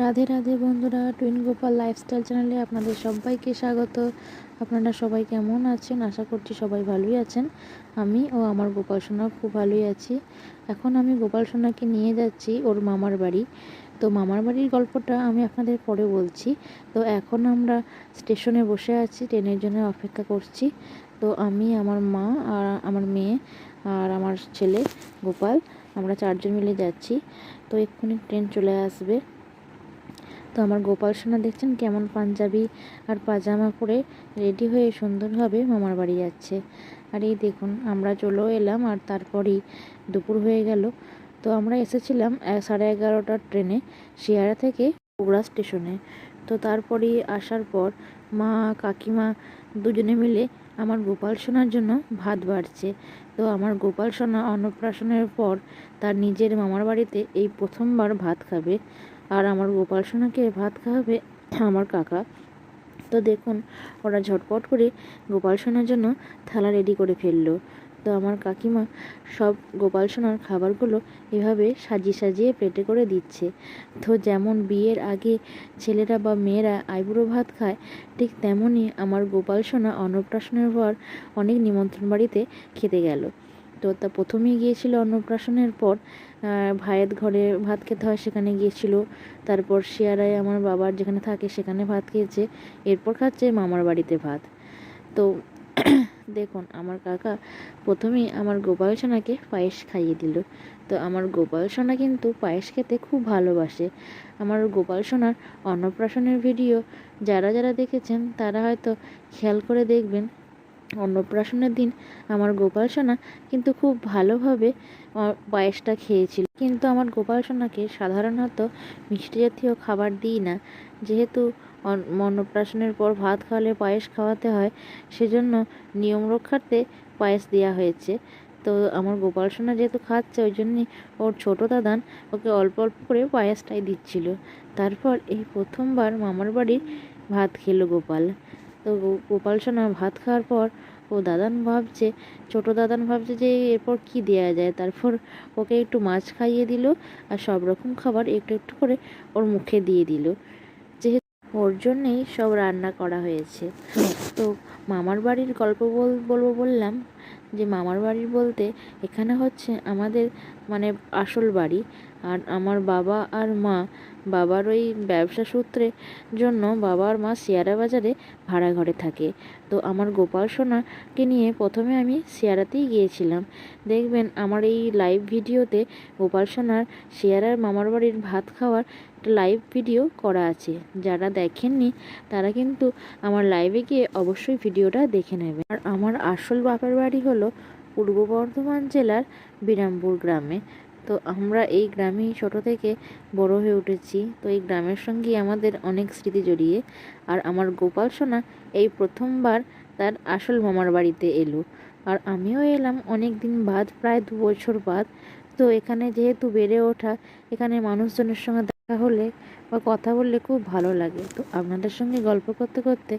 রাধে রাধে বন্ধুরা, twin Gopal lifestyle চ্যানেলে আপনাদের সবাইকে স্বাগত। আপনারা সবাই কেমন আছেন? আশা করছি সবাই ভালোই আছেন। আমি ও আমার গোপাল সোনা খুব ভালোই আছি। এখন আমি গোপাল সোনাকে নিয়ে যাচ্ছি ওর মামার বাড়ি। তো মামার বাড়ির গল্পটা আমি আপনাদের পরে বলছি। তো এখন আমরা স্টেশনে বসে আছি, ট্রেনের জন্য অপেক্ষা করছি। তো আমি, আমার মা আর আমার মেয়ে আর আমার ছেলে গোপাল, আমরা চারজন মিলে যাচ্ছি। তো এক্ষুনি ট্রেন চলে আসবে। তো আমার গোপাল সোনা দেখছেন কেমন পাঞ্জাবি আর পাজামা পরে রেডি হয়ে সুন্দরভাবে মামার বাড়ি যাচ্ছে। আর এই দেখুন, আমরা চলেও এলাম আর তারপরেই দুপুর হয়ে গেল। তো আমরা এসেছিলাম সাড়ে এগারোটার ট্রেনে শিয়ারা থেকে বগুড়া স্টেশনে। তো তারপরেই আসার পর মা, কাকিমা দুজনে মিলে আমার গোপাল সোনার জন্য ভাত বাড়ছে। তো আমার গোপাল সোনা অন্নপ্রাশনের পর তার নিজের মামার বাড়িতে এই প্রথমবার ভাত খাবে। আর আমার গোপাল সোনাকে ভাত খাওয়াবে আমার কাকা। তো দেখুন, ওরা ঝটপট করে গোপাল সোনার জন্য থালা রেডি করে ফেলল। তো আমার কাকিমা সব গোপাল সোনার খাবারগুলো এভাবে সাজিয়ে সাজিয়ে প্লেটে করে দিচ্ছে। তো যেমন বিয়ের আগে ছেলেরা বা মেয়েরা আইবুড়ো ভাত খায়, ঠিক তেমনই আমার গোপাল সোনা অন্নপ্রাশনের পর অনেক নিমন্ত্রণ বাড়িতে খেতে গেল। তো তা প্রথমেই গিয়েছিল অন্নপ্রাশনের পর ভাইয়ের ঘরে ভাত খেতে হয় সেখানে গিয়েছিল। তারপর শিয়ারায় আমার বাবার যেখানে থাকে সেখানে ভাত খেয়েছে। এরপর খাচ্ছে মামার বাড়িতে ভাত। তো দেখুন, আমার কাকা প্রথমেই আমার গোপাল সোনাকে পায়েস খাইয়ে দিল। তো আমার গোপাল সোনা কিন্তু পায়েস খেতে খুব ভালোবাসে। আমার গোপাল সোনার অন্নপ্রাশনের ভিডিও যারা যারা দেখেছেন তারা হয়তো খেয়াল করে দেখবেন অন্নপ্রাশনের দিন আমার গোপাল সোনা কিন্তু খুব ভালোভাবে পায়েসটা খেয়েছিল। কিন্তু আমার গোপাল সোনাকে সাধারণত মিষ্টি জাতীয় খাবার দিই না। যেহেতু অন্নপ্রাশনের পর ভাত খাওয়ালে পায়েস খাওয়াতে হয়, সেজন্য নিয়ম রক্ষার্থে পায়েস দেওয়া হয়েছে। তো আমার গোপাল সোনা যেহেতু খাচ্ছে, ওই জন্যই ওর ছোটো দাদান ওকে অল্প অল্প করে পায়েসটাই দিচ্ছিল। তারপর এই প্রথমবার মামার বাড়ির ভাত খেলো গোপাল। তো গোপাল সোনা ভাত খাওয়ার পর ও দাদান ভাবছে, ছোট দাদান ভাবছে যে এরপর কি দেয়া যায়? তারপর ওকে একটু মাছ খাইয়ে দিল আর সব রকম খাবার একটু একটু করে ওর মুখে দিয়ে দিল। যেহেতু ওর জন্যেই সব রান্না করা হয়েছে। তো মামার বাড়ির গল্প বল, বলব বললাম যে মামার বাড়ির বলতে এখানে হচ্ছে আমাদের মানে আসল বাড়ি। আর আমার বাবা আর মা, বাবার ওই ব্যবসা সূত্রে জন্য বাবা আর মা শিয়ারা বাজারে ভাড়া ঘরে থাকে। তো আমার গোপাল সোনাকে নিয়ে প্রথমে আমি শিয়ারাতেই গিয়েছিলাম। দেখবেন আমার এই লাইভ ভিডিওতে গোপাল সোনার শিয়ারার মামার বাড়ির ভাত খাওয়ার একটা লাইভ ভিডিও করা আছে। যারা দেখেননি, তারা কিন্তু আমার লাইভে গিয়ে অবশ্যই ভিডিওটা দেখে নেবে আর আমার আসল বাপের বাড়ি হলো পূর্ব বর্ধমান জেলার বিরামপুর গ্রামে। তো আমরা এই গ্রামেই ছোটো থেকে বড় হয়ে উঠেছি। তো এই গ্রামের সঙ্গেই আমাদের অনেক স্মৃতি জড়িয়ে। আর আমার গোপাল সোনা এই প্রথমবার তার আসল মামার বাড়িতে এলো। আর আমিও এলাম অনেক দিন বাদ, প্রায় দু বছর বাদ। তো এখানে যেহেতু বেড়ে ওঠা, এখানে মানুষজনের সঙ্গে দেখা হলে বা কথা বললে খুব ভালো লাগে। তো আপনাদের সঙ্গে গল্প করতে করতে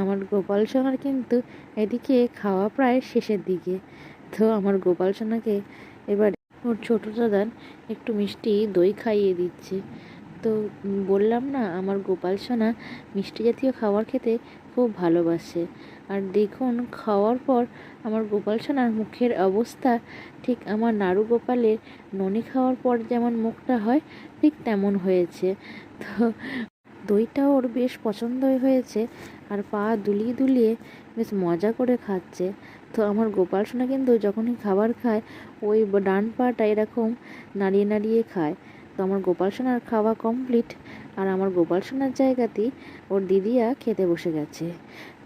আমার গোপাল সোনার কিন্তু এদিকে খাওয়া প্রায় শেষের দিকে। তো আমার গোপাল সোনাকে এবার ওর ছোটো দাদান একটু মিষ্টি দই খাইয়ে দিচ্ছে। তো বললাম না, আমার গোপাল সোনা মিষ্টি জাতীয় খাবার খেতে খুব ভালোবাসে। আর দেখুন, খাওয়ার পর আমার গোপাল সোনার মুখের অবস্থা, ঠিক আমার নাড়ু গোপালের ননি খাওয়ার পর যেমন মুখটা হয়, ঠিক তেমন হয়েছে। তো দইটা ওর বেশ পছন্দই হয়েছে, আর পা দুলিয়ে দুলিয়ে বেশ মজা করে খাচ্ছে। তো আমার গোপাল সোনা কিন্তু যখনই খাবার খায়, ওই ডান পাটা এরকম নাড়িয়ে নাড়িয়ে খায়। তো আমার গোপাল সোনার খাওয়া কমপ্লিট আর আমার গোপাল সোনার জায়গাতেই ওর দিদিয়া খেতে বসে গেছে।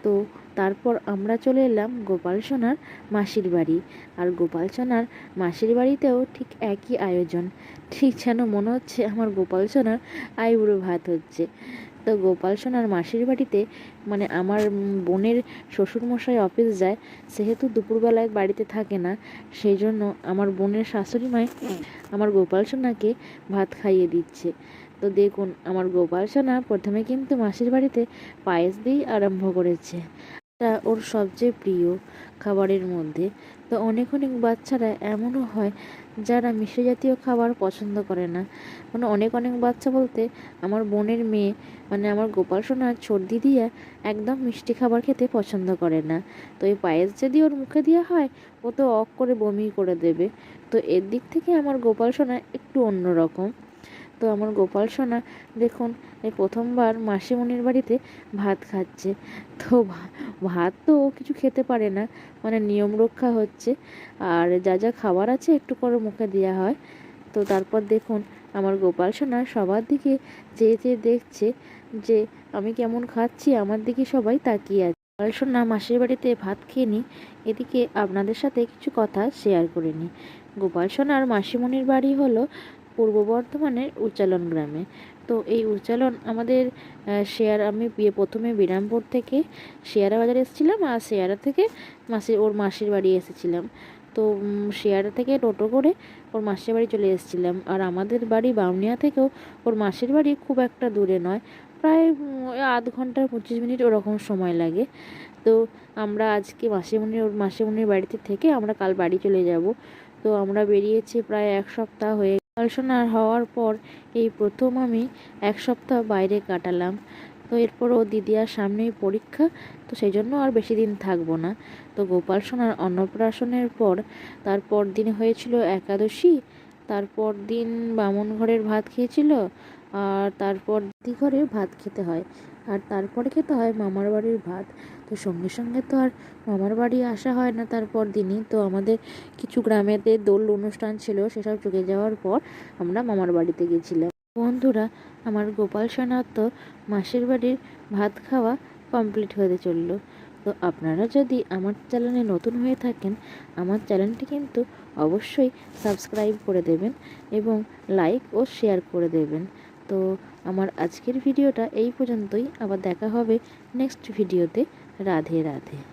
তো তারপর আমরা চলে এলাম গোপাল সোনার মাসির বাড়ি। আর গোপাল সোনার মাসির বাড়িতেও ঠিক একই আয়োজন। ঠিক যেন মনে হচ্ছে আমার গোপাল সোনার আইবুড়ো ভাত হচ্ছে। তো গোপাল সোনার মাসির বাড়িতে মানে আমার বোনের শ্বশুরমশাই অফিস যায়, সেহেতু দুপুরবেলায় বাড়িতে থাকে না, সেই জন্য আমার বোনের শাশুড়ি মায় আমার গোপাল সোনাকে ভাত খাইয়ে দিচ্ছে। তো দেখুন, আমার গোপাল সোনা প্রথমে কিন্তু মাসির বাড়িতে পায়েস দিয়েই আরম্ভ করেছে। ওর সবচেয়ে প্রিয় খাবারের মধ্যে। তো অনেক অনেক বাচ্চারা এমনও হয় যারা মিষ্টি জাতীয় খাবার পছন্দ করে না। মানে অনেক অনেক বাচ্চা বলতে আমার বোনের মেয়ে মানে আমার গোপাল সোনার সর্দি দিয়া একদম মিষ্টি খাবার খেতে পছন্দ করে না। তো এই পায়েস যদি ওর মুখে দেওয়া হয়, ও তো অক করে বমি করে দেবে। তো এর দিক থেকে আমার গোপাল সোনা একটু অন্যরকম তো আমার গোপাল সোনা, দেখুন, এই প্রথমবার মাসিমণির বাড়িতে ভাত খাচ্ছে। তো ভাত তো কিছু খেতে পারে না। মানে নিয়ম রক্ষা হচ্ছে। আর যা যা খাবার আছে একটু করে মুখে দেওয়া হয়। তো তারপর দেখুন, আমার গোপাল সোনা সবার দিকে চেয়ে চেয়ে দেখছে যে, আমি কেমন খাচ্ছি? আমার দিকে সবাই তাকিয়ে আছে। গোপাল সোনা মাসির বাড়িতে ভাত খেয়ে নি। এদিকে আপনাদের সাথে কিছু কথা শেয়ার করে নিই গোপাল সোনার মাসিমণির বাড়ি হলো পূর্ব বর্ধমানের উচ্চালন গ্রামে। তো এই উচ্চালন আমাদের শেয়ার, আমি প্রথমে বিরামপুর থেকে শেয়ারা বাজারে এসেছিলাম আর শেয়ারা থেকে মাসির, ওর মাসির বাড়ি এসেছিলাম। তো শেয়ারা থেকে টোটো করে ওর মাসির বাড়ি চলে এসেছিলাম। আর আমাদের বাড়ি বামনিয়া থেকেও ওর মাসির বাড়ি খুব একটা দূরে নয়। প্রায় আধ ঘণ্টা, পঁচিশ মিনিট ওরকম সময় লাগে। তো আমরা আজকে মাসিমণির ওর মাসিমণির বাড়িতে থেকে আমরা কাল বাড়ি চলে যাব। তো আমরা বেরিয়েছি প্রায় এক সপ্তাহ হয়ে পড়াশোনার হওয়ার পর এই প্রথম আমি এক সপ্তাহ বাইরে কাটালাম। তো এরপর ও দিদিয়ার সামনেই পরীক্ষা, তো সেই জন্য আর বেশি দিন থাকব না। তো গোপাল সোনার অন্নপ্রাশনের পর তারপর দিন হয়েছিল একাদশী, তারপর দিন বামন ঘরের ভাত খেয়েছিল, আর তারপর দিদি ঘরে ভাত খেতে হয়, আর তারপরে খেতে হয় মামার বাড়ির ভাত। তো সঙ্গে সঙ্গে তো আর মামার বাড়ি আসা হয় না তারপর দিনই। তো আমাদের কিছু গ্রামেতে দোল অনুষ্ঠান ছিল, সেসব চুকে যাওয়ার পর আমরা মামার বাড়িতে গেছিলাম। বন্ধুরা, আমার গোপাল সোনার তো মাসির বাড়ির ভাত খাওয়া কমপ্লিট হতে চলল। তো আপনারা যদি আমার চ্যানেলে নতুন হয়ে থাকেন, আমার চ্যানেলটি কিন্তু অবশ্যই সাবস্ক্রাইব করে দেবেন এবং লাইক ও শেয়ার করে দেবেন। তো আমার আজকের ভিডিওটা এই পর্যন্তই। আবার দেখা হবে নেক্সট ভিডিওতে। রাধে রাধে